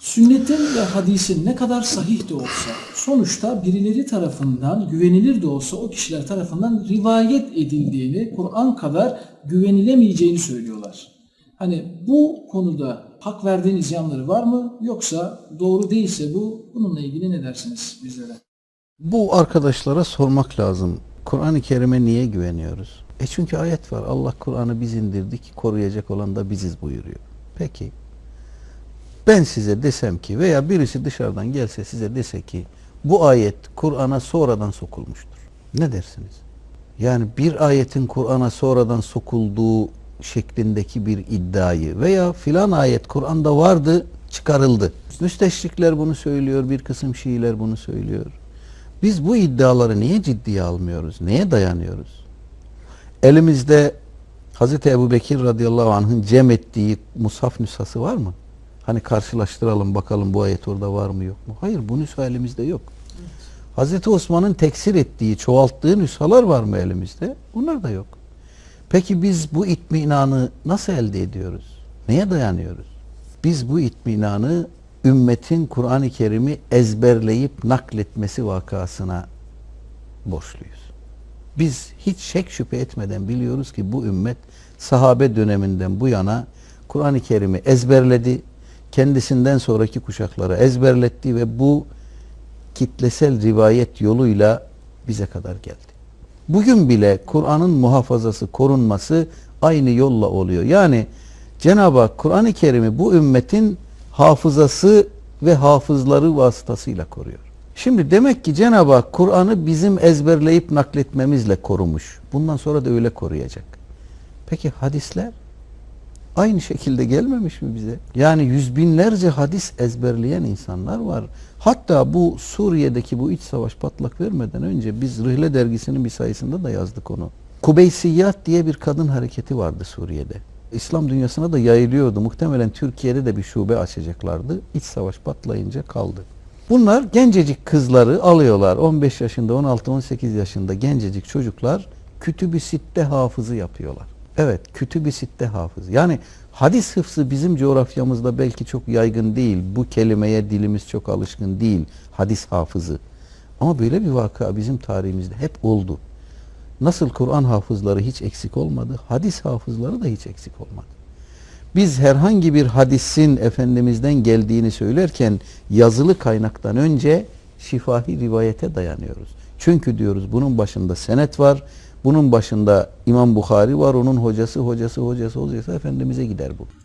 Sünnetin ve hadisin ne kadar sahih de olsa, sonuçta birileri tarafından, güvenilir de olsa o kişiler tarafından rivayet edildiğini, Kur'an kadar güvenilemeyeceğini söylüyorlar. Hani bu konuda hak verdiğiniz yanları var mı? Yoksa doğru değilse bu, bununla ilgili ne dersiniz bizlere? Bu arkadaşlara sormak lazım. Kur'an-ı Kerim'e niye güveniyoruz? E çünkü ayet var. Allah Kur'an'ı biz indirdik, koruyacak olan da biziz buyuruyor. Peki. Ben size desem ki veya birisi dışarıdan gelse size dese ki bu ayet Kur'an'a sonradan sokulmuştur. Ne dersiniz? Yani bir ayetin Kur'an'a sonradan sokulduğu şeklindeki bir iddiayı veya filan ayet Kur'an'da vardı çıkarıldı. Müsteşrikler bunu söylüyor, bir kısım Şiiler bunu söylüyor. Biz bu iddiaları niye ciddiye almıyoruz? Neye dayanıyoruz? Elimizde Hz. Ebu Bekir radıyallahu anh'ın cem ettiği mushaf nüshası var mı? Hani karşılaştıralım bakalım bu ayet orada var mı yok mu? Hayır bu nüsha elimizde yok. Hz. Osman'ın teksir ettiği, çoğalttığı nüshalar var mı elimizde? Bunlar da yok. Peki biz bu itminanı nasıl elde ediyoruz? Neye dayanıyoruz? Biz bu itminanı ümmetin Kur'an-ı Kerim'i ezberleyip nakletmesi vakasına borçluyuz. Biz hiç şek şüphe etmeden biliyoruz ki bu ümmet sahabe döneminden bu yana Kur'an-ı Kerim'i ezberledi, kendisinden sonraki kuşaklara ezberletti ve bu kitlesel rivayet yoluyla bize kadar geldi. Bugün bile Kur'an'ın muhafazası, korunması aynı yolla oluyor. Yani Cenab-ı Hak Kur'an-ı Kerim'i bu ümmetin hafızası ve hafızları vasıtasıyla koruyor. Şimdi demek ki Cenab-ı Hak Kur'an'ı bizim ezberleyip nakletmemizle korumuş. Bundan sonra da öyle koruyacak. Peki hadisler? Aynı şekilde gelmemiş mi bize? Yani yüz binlerce hadis ezberleyen insanlar var. Hatta bu Suriye'deki bu iç savaş patlak vermeden önce biz Rihle dergisinin bir sayısında da yazdık onu. Kubeysiyat diye bir kadın hareketi vardı Suriye'de. İslam dünyasına da yayılıyordu. Muhtemelen Türkiye'de de bir şube açacaklardı. İç savaş patlayınca kaldı. Bunlar gencecik kızları alıyorlar. 15 yaşında, 16-18 yaşında gencecik çocuklar kütüb-i sitte hafızı yapıyorlar. Evet, kütüb-i sitte hafızı. Yani hadis hıfzı bizim coğrafyamızda belki çok yaygın değil. Bu kelimeye dilimiz çok alışkın değil. Hadis hafızı. Ama böyle bir vaka bizim tarihimizde hep oldu. Nasıl Kur'an hafızları hiç eksik olmadı, hadis hafızları da hiç eksik olmadı. Biz herhangi bir hadisin Efendimiz'den geldiğini söylerken yazılı kaynaktan önce şifahi rivayete dayanıyoruz. Çünkü diyoruz bunun başında senet var, bunun başında İmam Bukhari var, onun hocası, hocası, hocası, hocası Efendimiz'e gider bu.